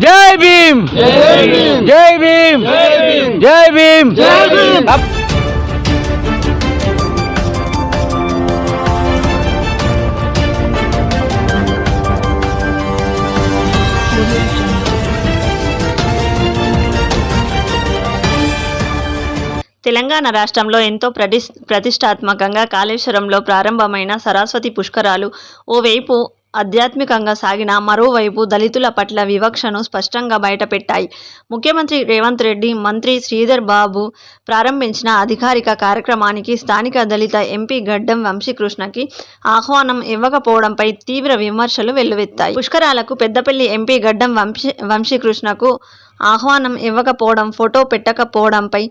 జై భీమ్ జై భీమ్ జై భీమ్ తెలంగాణ రాష్ట్రంలో ఎంతో ప్రతిష్ ప్రతిష్టాత్మకంగా కాళేశ్వరంలో ప్రారంభమైన సరస్వతి పుష్కరాలు ఓవైపు ఆధ్యాత్మికంగా సాగిన మరోవైపు దళితుల పట్ల వివక్షను స్పష్టంగా బయటపెట్టాయి. ముఖ్యమంత్రి రేవంత్ రెడ్డి మంత్రి శ్రీధర్ బాబు ప్రారంభించిన అధికారిక కార్యక్రమానికి స్థానిక దళిత ఎంపీ గడ్డం వంశీకృష్ణకి ఆహ్వానం ఇవ్వకపోవడంపై తీవ్ర విమర్శలు వెల్లువెత్తాయి. పుష్కరాలకు పెద్దపల్లి ఎంపీ గడ్డం వంశీ వంశీకృష్ణకు ఆహ్వానం ఇవ్వకపోవడం ఫోటో పెట్టకపోవడంపై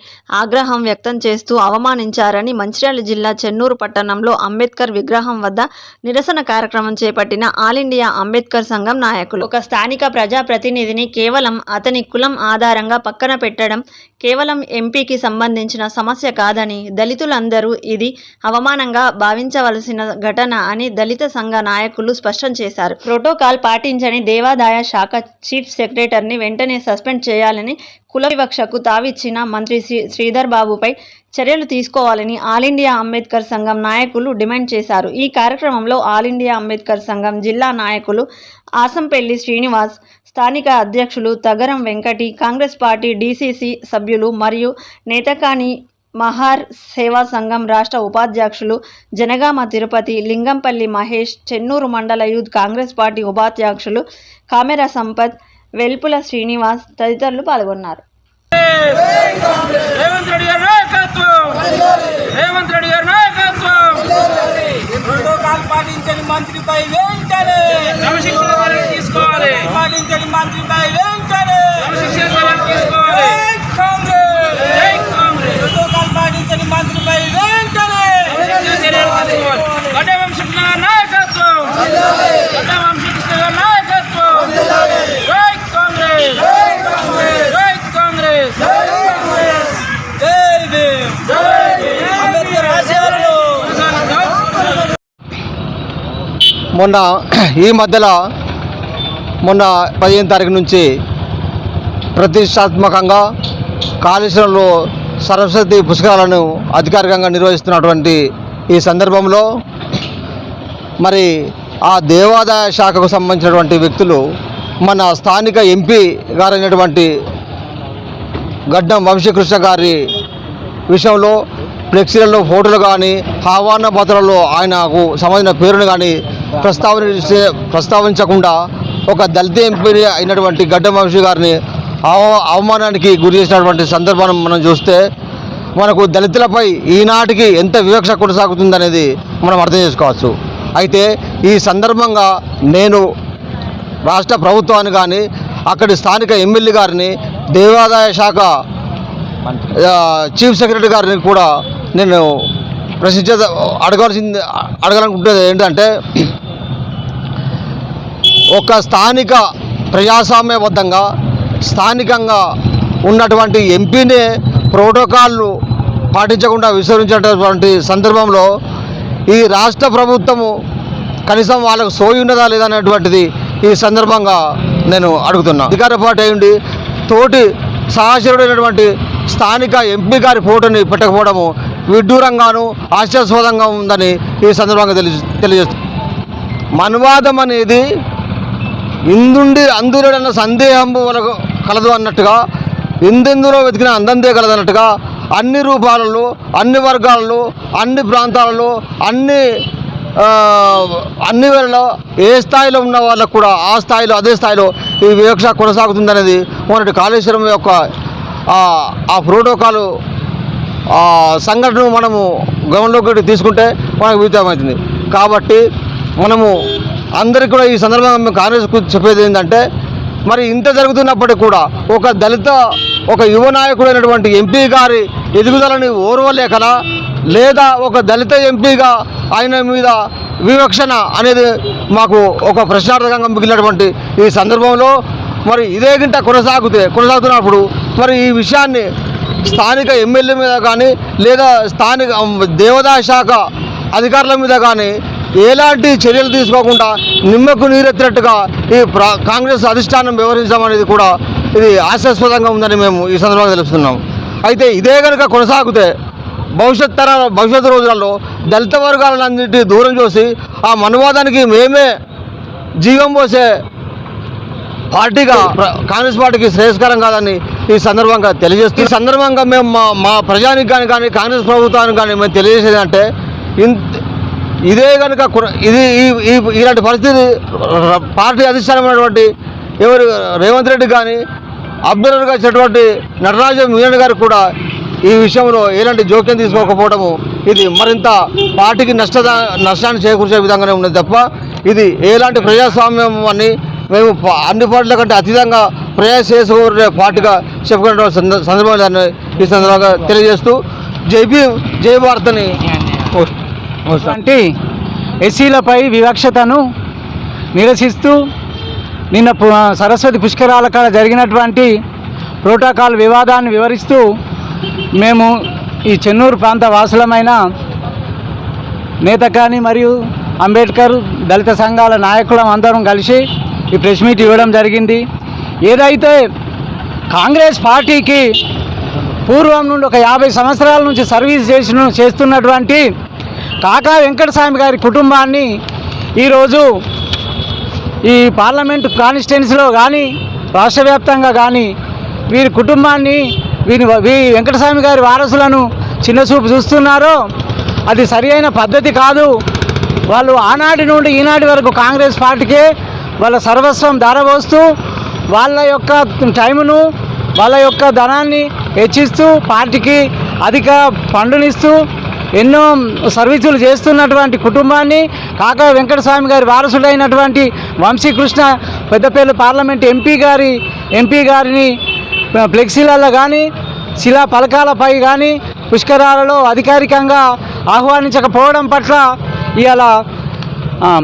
ఆగ్రహం వ్యక్తం చేస్తూ అవమానించారని మంచిర్యాల జిల్లా చెన్నూరు పట్టణంలో అంబేద్కర్ విగ్రహం వద్ద నిరసన కార్యక్రమం చేపట్టిన ఆల్ ఇండియా అంబేద్కర్ సంఘం నాయకులు. ఒక స్థానిక ప్రజాప్రతినిధిని కేవలం అతని కులం ఆధారంగా పక్కన పెట్టడం కేవలం ఎంపీకి సంబంధించిన సమస్య కాదని దళితులందరూ ఇది అవమానంగా భావించవలసిన ఘటన అని దళిత సంఘ నాయకులు స్పష్టం చేశారు. ప్రోటోకాల్ పాటించని దేవాదాయ శాఖ చీఫ్ సెక్రటరీని వెంటనే సస్పెండ్ చేయాలని కుల వివక్షకు తావిచ్చిన మంత్రి శ్రీ శ్రీధర్ బాబుపై చర్యలు తీసుకోవాలని ఆల్ ఇండియా అంబేద్కర్ సంఘం నాయకులు డిమాండ్ చేశారు. ఈ కార్యక్రమంలో ఆల్ ఇండియా అంబేద్కర్ సంఘం జిల్లా నాయకులు ఆసంపల్లి శ్రీనివాస్ స్థానిక అధ్యక్షులు Tagaram Venkati Congress party DCC సభ్యులు మరియు నేతకాని మహార్ సేవా సంఘం రాష్ట్ర ఉపాధ్యక్షులు జనగామ తిరుపతి లింగంపల్లి మహేష్ చెన్నూరు మండల యూత్ కాంగ్రెస్ పార్టీ ఉపాధ్యక్షులు కామెరా సంపత్ వెల్పుల శ్రీనివాస్ తదితరులు పాల్గొన్నారు. రేవంత్ రెడ్డి గారి నాయకత్వం! రేవంత్ రెడ్డి గారి నాయకత్వం! ప్రోటోకాల్ పాటించని మంత్రిపై చర్యలు తీసుకోవాలి. పాటించని మంత్రిపై వెంటనే క్రమశిక్షణ చర్యలు తీసుకోవాలి జై కాంగ్రెస్ జై కాంగ్రెస్ ప్రోటోకాల్ పాటించని మంత్రిపై వెంటనే క్రమశిక్షణ చర్యలు తీసుకోవాలి గడ్డ వంశకృష్ణ గారి నాయకత్వం గడ్డ వంశకృష్ణ గారి నాయకత్వం జై కాంగ్రెస్ జై కాంగ్రెస్ జై కాంగ్రెస్ జై భీమ్ జై భీమ్ అంబేద్కర్ ఆశయాలను మొన్న ఈ మధ్యలో మొన్న పదిహేను తారీఖు నుంచి ప్రతిష్టాత్మకంగా కాళేశ్వరంలో సరస్వతి పుస్తకాలను అధికారికంగా నిర్వహిస్తున్నటువంటి ఈ సందర్భంలో మరి ఆ దేవాదాయ శాఖకు సంబంధించినటువంటి వ్యక్తులు మన స్థానిక ఎంపీ గారైనటువంటి గడ్డం వంశీకృష్ణ గారి విషయంలో ఫ్లెక్సీలలో ఫోటోలు కానీ ఆహ్వాన పత్రాల్లో ఆయనకు సంబంధించిన పేరును కానీ ప్రస్తావన ప్రస్తావించకుండా ఒక దళిత ఎంపీ అయినటువంటి గడ్డం వంశీ గారిని అవ అవమానానికి గురి చేసినటువంటి సందర్భాన్ని మనం చూస్తే మనకు దళితులపై ఈనాటికి ఎంత వివక్ష కొనసాగుతుందనేది మనం అర్థం చేసుకోవచ్చు. అయితే ఈ సందర్భంగా నేను రాష్ట్ర ప్రభుత్వాన్ని కానీ అక్కడి స్థానిక ఎమ్మెల్యే గారిని దేవాదాయ శాఖ చీఫ్ సెక్రటరీ గారిని కూడా నేను ప్రశ్నించే అడగాల్సింది అడగాలనుకుంటే ఏంటంటే ఒక స్థానిక ప్రజాస్వామ్యబద్ధంగా స్థానికంగా ఉన్నటువంటి ఎంపీనే ప్రోటోకాల్ను పాటించకుండా విస్తరించేటటువంటి సందర్భంలో ఈ రాష్ట్ర ప్రభుత్వము కనీసం వాళ్ళకు సోయి ఉన్నదా లేదా అనేటువంటిది ఈ సందర్భంగా నేను అడుగుతున్నా. అధికార పార్టీ అయ్యండి తోటి సహచరుడైనటువంటి స్థానిక ఎంపీ గారి ఫోటోని పెట్టకపోవడము విడ్డూరంగాను హాస్యాస్పదంగా ఉందని ఈ సందర్భంగా తెలియ తెలియజేస్తుంది మనువాదం అనేది ఇందుండి అందులోడన్న సందేహం వరకు కలదు అన్నట్టుగా ఎందెందులో వెతికిన అందందే కలదు అన్నట్టుగా అన్ని రూపాలలో అన్ని వర్గాలలో అన్ని ప్రాంతాలలో అన్ని అన్ని వేళలో ఏ స్థాయిలో ఉన్న వాళ్ళకు కూడా ఆ స్థాయిలో అదే స్థాయిలో ఈ వివక్ష కొనసాగుతుందనేది మొన్నటి కాళేశ్వరం యొక్క ఆ, ప్రోటోకాలు సంఘటన మనము గమనంలోకి తీసుకుంటే మనకు విదితమవుతుంది కాబట్టి మనము అందరికీ కూడా ఈ సందర్భంగా మేము కాంగ్రెస్కు చెప్పేది ఏంటంటే మరి ఇంత జరుగుతున్నప్పటికీ కూడా ఒక దళిత ఒక యువ నాయకుడైనటువంటి ఎంపీ గారి ఎదుగుదలని ఓర్వలేకనా? లేదా ఒక దళిత ఎంపీగా ఆయన మీద వివక్షణ అనేది మాకు ఒక ప్రశ్నార్థకంగా మిగిలినటువంటి ఈ సందర్భంలో మరి ఇదే గింట కొనసాగితే కొనసాగుతున్నప్పుడు మరి ఈ విషయాన్ని స్థానిక ఎమ్మెల్యే మీద కానీ లేదా స్థానిక దేవదాయ శాఖ అధికారుల మీద కానీ ఎలాంటి చర్యలు తీసుకోకుండా నిమ్మకు నీరెత్తినట్టుగా ఈ కాంగ్రెస్ అధిష్టానం వ్యవహరించడం కూడా ఇది హాస్యాస్పదంగా ఉందని మేము ఈ సందర్భంగా తెలుస్తున్నాం అయితే ఇదే కనుక కొనసాగితే భవిష్యత్ తర భవిష్యత్తు రోజులలో దళిత వర్గాలన్నింటినీ దూరం చూసి ఆ మనువాదానికి మేమే జీవం పోసే పార్టీగా ప్ర- కాంగ్రెస్ పార్టీకి శ్రేయస్కరం కాదని ఈ సందర్భంగా తెలియజేస్తూ ఈ సందర్భంగా మేము మా మా ప్రజానికి కానీ కానీ కాంగ్రెస్ ప్రభుత్వానికి కానీ మేము తెలియజేసేది అంటే ఇదే కనుక ఇది ఈ- ఇలాంటి పరిస్థితి పార్టీ అధిష్టానమైనటువంటి ఎవరు రేవంత్ రెడ్డి కానీ అభ్యర్థులుగా వచ్చినటువంటి నటరాజ మీనన్ గారికి కూడా ఈ విషయంలో ఎలాంటి జోక్యం తీసుకోకపోవడము ఇది మరింత పార్టీకి నష్ట నష్టాన్ని చేకూర్చే విధంగానే ఉన్నది తప్ప ఇది ఎలాంటి ప్రజాస్వామ్యం అని మేము అన్ని పార్టీల కంటే అతీతంగా ప్రయాస చేసుకోరే పార్టీగా చెప్పుకునే సందర్భం దాన్ని ఈ సందర్భంగా తెలియజేస్తూ జై జై భారత్ అని పోస్ట్ ఎస్సీలపై వివక్షతను నిరసిస్తూ నిన్న సరస్వతి పుష్కరాల కాడ జరిగినటువంటి ప్రోటోకాల్ వివాదాన్ని వివరిస్తూ మేము ఈ చెన్నూరు ప్రాంత వాసులమైన నేతకాని మరియు అంబేద్కర్ దళిత సంఘాల నాయకులం అందరం కలిసి ఈ ప్రెస్ మీట్ ఇవ్వడం జరిగింది. ఏదైతే కాంగ్రెస్ పార్టీకి పూర్వం నుండి ఒక యాభై సంవత్సరాల నుంచి సర్వీస్ చేసిన చేస్తున్నటువంటి కాకా వెంకటస్వామి గారి కుటుంబాన్ని ఈరోజు ఈ పార్లమెంటు కాన్స్టిట్యున్సీలో కానీ రాష్ట్ర వ్యాప్తంగా కానీ వీరి కుటుంబాన్ని వీరి వీ వెంకటస్వామి గారి వారసులను చిన్నచూపు చూస్తున్నారో అది సరి పద్ధతి కాదు. వాళ్ళు ఆనాటి నుండి ఈనాటి వరకు కాంగ్రెస్ పార్టీకే వాళ్ళ సర్వస్వం ధారపోస్తూ వాళ్ళ యొక్క టైమును వాళ్ళ యొక్క ధనాన్ని హెచ్చిస్తూ పార్టీకి అధిక పండునిస్తూ ఎన్నో సర్వీసులు చేస్తున్నటువంటి కుటుంబాన్ని కాకా వెంకటస్వామి గారి వారసుడైనటువంటి వంశీకృష్ణ పెద్దపల్లి పార్లమెంట్ ఎంపీ గారి ఎంపీ గారిని ఫ్లెక్సీలలో కానీ శిలా పలకాలపై కానీ పుష్కరాలలో అధికారికంగా ఆహ్వానించకపోవడం పట్ల ఇవాళ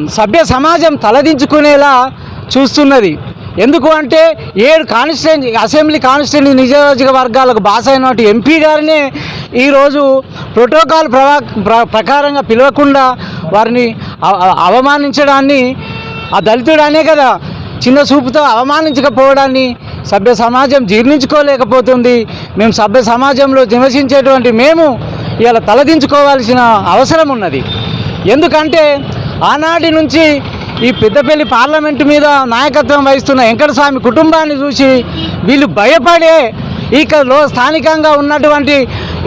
సభ్య సమాజం తలదించుకునేలా చూస్తున్నది. ఎందుకు అంటే ఏడు కాన్స్టిట్యూన్సీ అసెంబ్లీ కాన్స్టిట్యూన్సీ నియోజకవర్గాలకు బాస్ అయినటువంటి ఎంపీ గారినే ఈరోజు ప్రోటోకాల్ ప్రవా ప్ర- ప్రకారంగా పిలవకుండా వారిని అవ- అవమానించడాన్ని ఆ దళితుడు అనే కదా చిన్న చూపుతో అవమానించకపోవడాన్ని సభ్య సమాజం జీర్ణించుకోలేకపోతుంది. మేము సభ్య సమాజంలో నివసించేటువంటి మేము ఇలా తలదించుకోవాల్సిన అవసరం ఉన్నది. ఎందుకంటే ఆనాటి నుంచి ఈ పెద్దపల్లి పార్లమెంటు మీద నాయకత్వం వహిస్తున్న వెంకటస్వామి కుటుంబాన్ని చూసి వీళ్ళు భయపడే ఇకలో స్థానికంగా ఉన్నటువంటి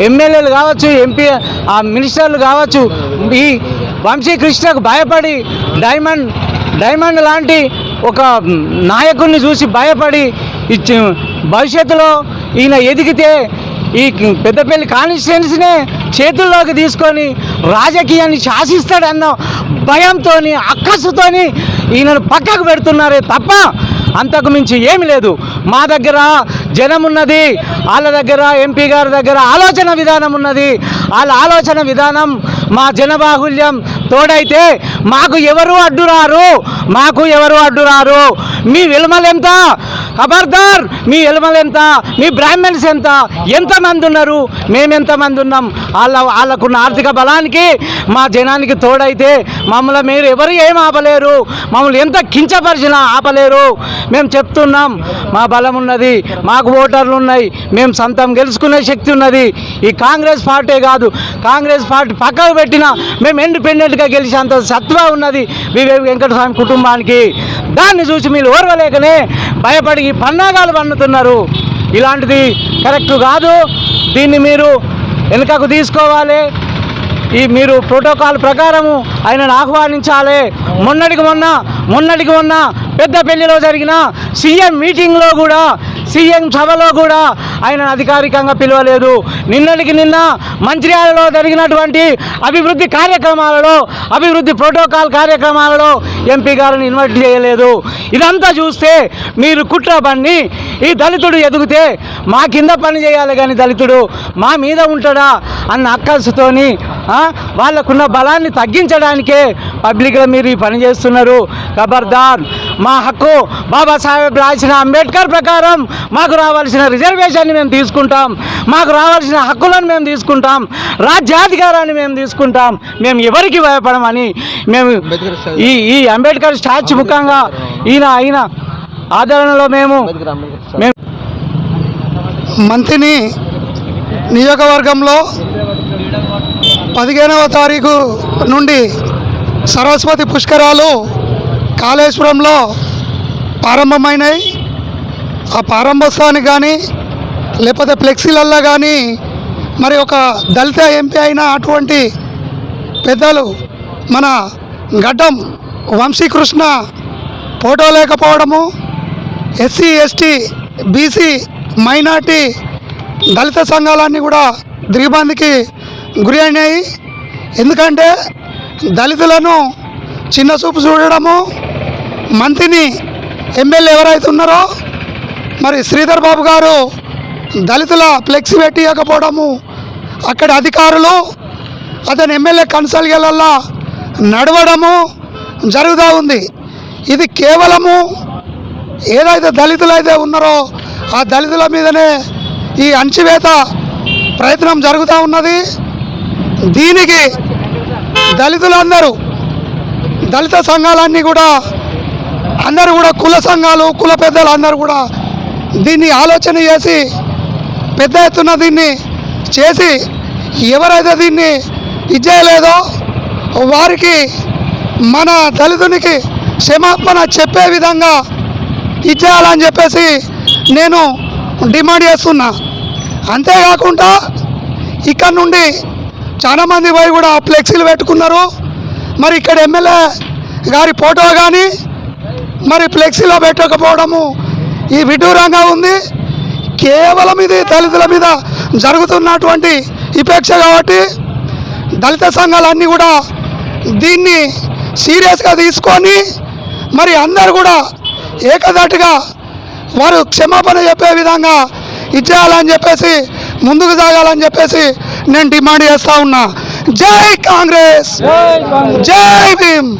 ఎమ్మెల్యేలు కావచ్చు ఎంపీ ఆ మినిస్టర్లు కావచ్చు ఈ వంశీకృష్ణకు భయపడి డైమండ్ డైమండ్ లాంటి ఒక నాయకుడిని చూసి భయపడి ఇచ్చి భవిష్యత్తులో ఈయన ఎదిగితే ఈ పెద్దపల్లి కాన్స్టిట్యున్సీనే చేతుల్లోకి తీసుకొని రాజకీయాన్ని శాసిస్తాడన్న భయంతో అక్కసుతో ఈయనను పక్కకు పెడుతున్నారే తప్ప అంతకు మించి ఏమి లేదు. మా దగ్గర జనం ఉన్నది వాళ్ళ దగ్గర ఎంపీ గారి దగ్గర ఆలోచన విధానం ఉన్నది. వాళ్ళ ఆలోచన విధానం మా జనబాహుల్యం తోడైతే మాకు ఎవరు అడ్డురారు మాకు ఎవరు అడ్డురారు మీ విలుమలెంత అబర్దార్ ఖబర్దార్ మీ విలుమలు మీ బ్రాహ్మణ్స్ ఎంత? ఎంతమంది ఉన్నారు? మేమెంతమంది ఉన్నాం? వాళ్ళ వాళ్ళకున్న ఆర్థిక బలానికి మా జనానికి తోడైతే మమ్మల్ని మీరు ఎవరు ఏం ఆపలేరు? మమ్మల్ని ఎంత కించపరిచినా ఆపలేరు? మేము చెప్తున్నాం మా బలం ఉన్నది మాకు ఓటర్లు ఉన్నాయి. మేము సొంతం గెలుచుకునే శక్తి ఉన్నది. ఈ కాంగ్రెస్ పార్టీ కాదు. కాంగ్రెస్ పార్టీ పక్కకు పెట్టినా మేము ఇండిపెండెంట్గా గెలిచేంత సత్వ ఉన్నది. వివేక్ వెంకటస్వామి కుటుంబానికి. దాన్ని చూసి మీరు ఓర్వలేకనే భయపడి పన్నాగాలు పన్నుతున్నారు. ఇలాంటిది కరెక్ట్ కాదు. దీన్ని మీరు వెనుకకు తీసుకోవాలి. ఈ మీరు ప్రోటోకాల్ ప్రకారము ఆయనను ఆహ్వానించాలి. మొన్నటికి మొన్న మొన్నటికి మొన్న పెద్దపల్లిలో జరిగిన సీఎం మీటింగ్లో కూడా సీఎం సభలో కూడా ఆయన అధికారికంగా పిలవలేదు. నిన్నటికి నిన్న మంచిర్యాలలో జరిగినటువంటి అభివృద్ధి కార్యక్రమాలలో అభివృద్ధి ప్రోటోకాల్ కార్యక్రమాలలో ఎంపీ గారిని ఇన్వైట్ చేయలేదు. ఇదంతా చూస్తే మీరు కుట్ర పన్ని ఈ దళితుడు ఎదిగితే మా కింద పని చేయాలి కానీ దళితుడు మా మీద ఉంటాడా అన్న అక్కసుతోని వాళ్ళకున్న బలాన్ని తగ్గించడానికే పబ్లిక్లో మీరు ఈ పని చేస్తున్నారు. ఖబర్దార్ మా హక్కు బాబాసాహెబ్ రాసిన అంబేద్కర్ ప్రకారం మాకు రావాల్సిన రిజర్వేషన్ని మేము తీసుకుంటాం. మాకు రావాల్సిన హక్కులను మేము తీసుకుంటాం. రాజ్యాధికారాన్ని మేము తీసుకుంటాం. మేము ఎవరికి భయపడమని మేము ఈ ఈ అంబేద్కర్ స్టాచ్యూ ముఖంగా ఈయన ఈయన ఆదరణలో మేము మేము మంత్రిని నియోజకవర్గంలో పదిహేనవ తారీఖు నుండి సరస్వతి పుష్కరాలు కాళేశ్వరంలో ప్రారంభమైనాయి. ఆ ప్రారంభోత్సవానికి కానీ లేకపోతే ఫ్లెక్సీలల్లో కానీ మరి ఒక దళిత ఎంపీ అయిన అటువంటి పెద్దలు మన గడ్డం వంశీకృష్ణ ఫోటో లేకపోవడము ఎస్సీ ఎస్టీ బీసీ మైనార్టీ దళిత సంఘాలన్నీ కూడా దిగ్బంధికి గురి అయినాయి. ఎందుకంటే దళితులను చిన్న చూపు చూడడము మంత్రిని ఎమ్మెల్యే ఎవరైతే ఉన్నారో మరి శ్రీధర్ బాబు గారు దళితుల ఫ్లెక్సీ పెట్టియకపోవడము అక్కడ అధికారులు అతని ఎమ్మెల్యే కన్సల్గలల్లా నడవడము జరుగుతూ ఉంది. ఇది కేవలము ఏదైతే దళితులు అయితే ఉన్నారో ఆ దళితుల మీదనే ఈ అణచివేత ప్రయత్నం జరుగుతూ ఉన్నది. దీనికి దళితులందరూ దళిత సంఘాలన్నీ కూడా అందరూ కూడా కుల సంఘాలు కుల పెద్దలు అందరూ కూడా దీన్ని ఆలోచన చేసి పెద్ద ఎత్తున దీన్ని చేసి ఎవరైతే దీన్ని ఇచ్చేయలేదో వారికి మన దళితునికి క్షమాపణ చెప్పే విధంగా ఇచ్చేయాలని చెప్పేసి నేను డిమాండ్ చేస్తున్నా. అంతేకాకుండా ఇక్కడ నుండి చాలామంది పోయి కూడా ఫ్లెక్సీలు పెట్టుకున్నారు. మరి ఇక్కడ ఎమ్మెల్యే గారి ఫోటో కానీ మరి ఫ్లెక్సీలో పెట్టకపోవడము ఈ విడ్డూరంగా ఉంది. కేవలం ఇది దళితుల మీద జరుగుతున్నటువంటి విపేక్ష కాబట్టి దళిత సంఘాలన్నీ కూడా దీన్ని సీరియస్గా తీసుకొని మరి అందరు కూడా ఏకదాటిగా వారు క్షమాపణ చెప్పే విధంగా ఇచ్చేయాలని చెప్పేసి ముందుకు సాగాలని చెప్పేసి నేను డిమాండ్ చేస్తా ఉన్నా. జై కాంగ్రెస్! జై భీమ్!